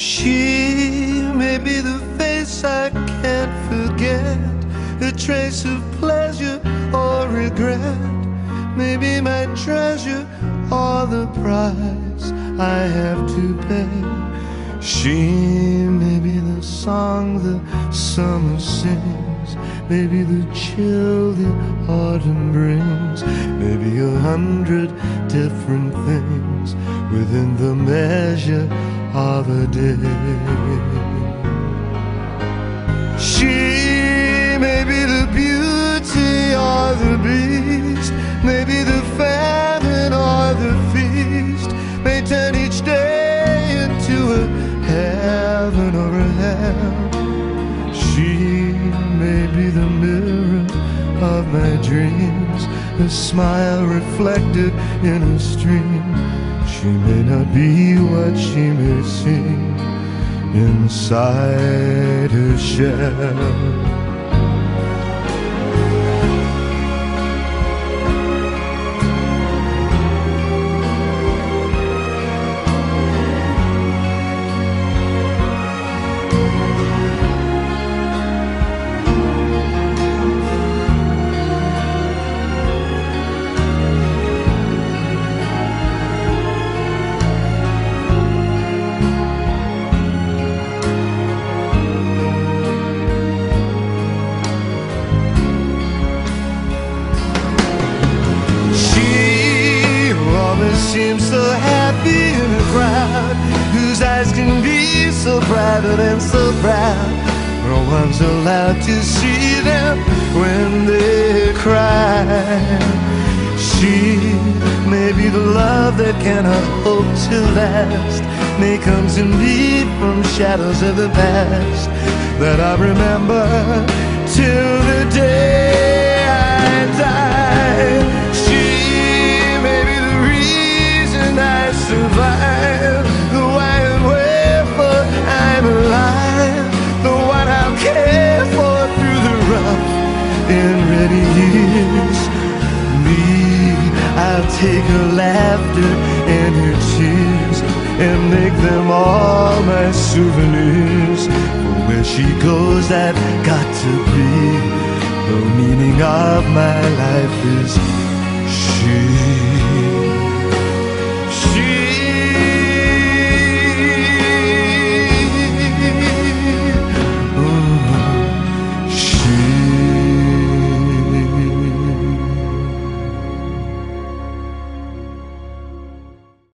She may be the face I can't forget, a trace of pleasure or regret, maybe my treasure or the price I have to pay. She may be the song the summer sings, maybe the chill the autumn brings, maybe a hundred different things within the measure of a day. She may be the beauty or the beast, maybe the famine or the feast, may turn each day into a heaven or a hell. She may be the mirror of my dreams, a smile reflected in a stream. She may not be what she may seem inside her shell. Seems so happy in a crowd whose eyes can be so private and so proud. No one's allowed to see them when they cry. She may be the love that cannot hope to last. May come to me from shadows of the past that I remember take her laughter and her tears and make them all my souvenirs. For where she goes, I've got to be. The meaning of my life is she.